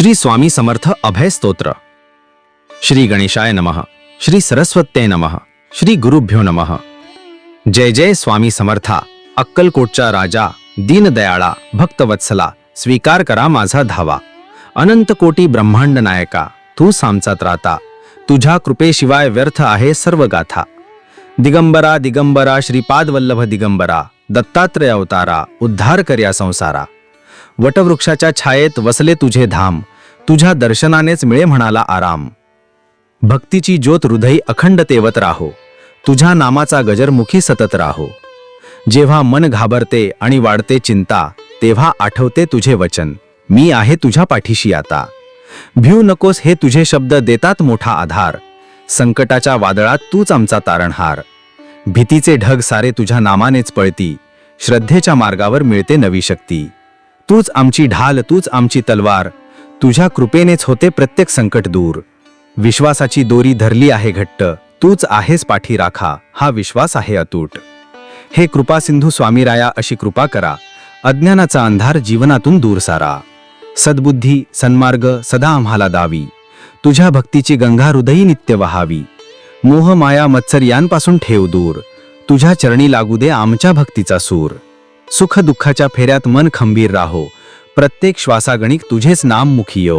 श्री स्वामी समर्थ अभय स्तोत्र. श्री गणेशाय नमः. श्री सरस्वत्ये नमः. श्री गुरुभ्यो नमः. जय जय स्वामी समर्था. अक्कलकोटचा राजा दीनदयाळा भक्तवत्सला स्वीकार करा माझा धावा. अनंत कोटी ब्रह्मांड नायका तू सामचा त्राता. तुझ्या कृपेशिवाय व्यर्थ आहे सर्व गाथा. दिगंबरा दिगंबरा श्रीपाद वल्लभ दिगंबरा दत्तात्रय अवतारा उद्धार कर्या संसारा. वटवृक्षाच्या छायेत वसले तुझे धाम. तुझ्या दर्शनानेच मिळे म्हणाला आराम. भक्तीची ज्योत हृदयी अखंड तेवत राहो. तुझ्या नामाचा गजरमुखी सतत राहो. जेव्हा मन घाबरते आणि वाढते चिंता तेव्हा आठवते तुझे वचन. मी आहे तुझ्या पाठीशी आता. भिऊ नकोस हे तुझे शब्द देतात मोठा आधार. संकटाच्या वादळात तूच आमचा तारणहार. भीतीचे ढग सारे तुझ्या नामानेच पळती. श्रद्धेच्या मार्गावर मिळते नवी शक्ती. तूच आमची ढाल तूच आमची तलवार. तुझ्या कृपेनेच होते प्रत्येक संकट दूर. विश्वासाची दोरी धरली आहे घट्ट. तूच आहेस पाठी राखा. हा विश्वास आहे अतूट. हे कृपासिंधू स्वामीराया अशी कृपा करा. अज्ञानाचा अंधार जीवनातून दूर सारा. सद्बुद्धी सन्मार्ग सदा आम्हाला दावी. तुझ्या भक्तीची गंगा हृदयी नित्य वहावी. मोह माया मत्सर यांपासून ठेव दूर. तुझ्या चरणी लागू दे आमच्या भक्तीचा सूर. सुख दुःखाच्या फेऱ्यात मन खंबीर राहो. प्रत्येक श्वासागणिक तुझेच नाम मुखी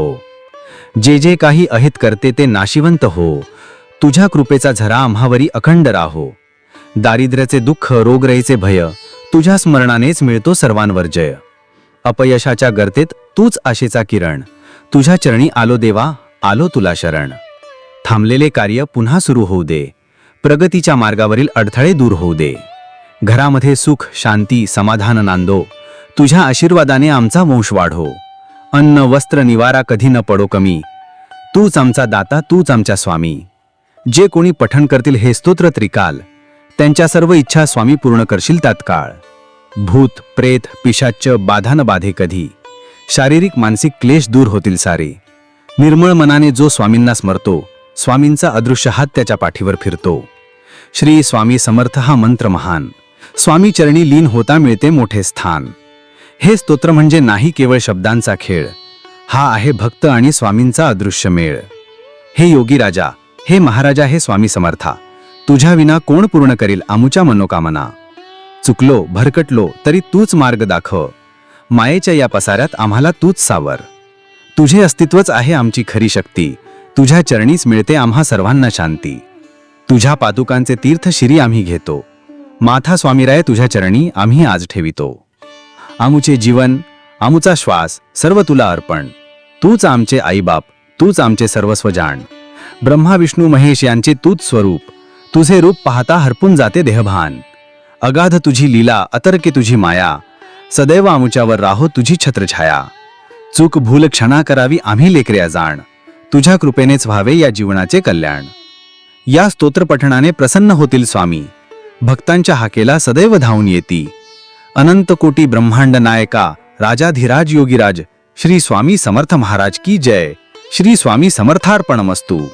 जे जे काही अहित करते ते नाशिवंत हो. तुझ्या कृपेचा झरा आम्हावरी अखंड राहो. दारिद्र्याचे दुःख रोगराईचे भय तुझ्या स्मरणानेच मिळतो सर्वांवर जय. अपयशाच्या गर्तेत तूच आशेचा किरण. तुझ्या चरणी आलो देवा आलो तुला शरण. थांबलेले कार्य पुन्हा सुरू होऊ दे. प्रगतीच्या मार्गावरील अडथळे दूर होऊ दे. घरामध्ये सुख शांती समाधान नांदो. तुझ्या आशीर्वादाने आमचा वंश वाढो. अन्न वस्त्र निवारा कधी न पडो कमी. तूच आमचा दाता तूच आमच्या स्वामी. जे कोणी पठण करतील हे स्तोत्र त्रिकाल. त्यांच्या सर्व इच्छा स्वामी पूर्ण करशील तात्काळ भूत प्रेत पिशाच्च बाधा न बाधे कधी. शारीरिक मानसिक क्लेश दूर होतील सारे. निर्मळ मनाने जो स्वामींना स्मरतो स्वामींचा अदृश्य हात त्याच्या पाठीवर फिरतो. श्री स्वामी समर्थ हा मंत्र महान. स्वामी चरणी लीन होता मिळते मोठे स्थान. हे स्तोत्र म्हणजे नाही केवळ शब्दांचा खेळ. हा आहे भक्त आणि स्वामींचा अदृश्य मेळ. हे योगी राजा हे महाराजा हे स्वामी समर्था तुझ्या विना कोण पूर्ण करील आमुच्या मनोकामना? चुकलो भरकटलो तरी तूच मार्ग दाखव. मायेच्या या पसाऱ्यात आम्हाला तूच सावर. तुझे अस्तित्वच आहे आमची खरी शक्ती. तुझ्या चरणीच मिळते आम्हा सर्वांना शांती. तुझ्या पादुकांचे तीर्थ शिरी आम्ही घेतो. माथा स्वामीराय तुझ्या चरणी आम्ही आज ठेवितो. आमुचे जीवन आमुचा श्वास सर्व तुला अर्पण. तूच आमचे आईबाप तूच आमचे सर्वस्व जाण ब्रह्मा विष्णू महेश यांचे तूच स्वरूप. तुझे रूप पाहता हरपून जाते देहभान. अगाध तुझी लीला अतर्के तुझी माया. सदैव आमुच्यावर राहो तुझी छत्रछाया. चूक भूल क्षणा करावी आम्ही लेकऱ्या जाण. तुझ्या कृपेनेच व्हावे या जीवनाचे कल्याण. या स्तोत्रपठणाने प्रसन्न होतील स्वामी. भक्तांच्या हाकेला सदैव धावून येती. अनंत कोटी ब्रह्मांड नायका राजाधिराज योगीराज श्री स्वामी समर्थ महाराज की जय. श्री स्वामी समर्थार्पणमस्तू.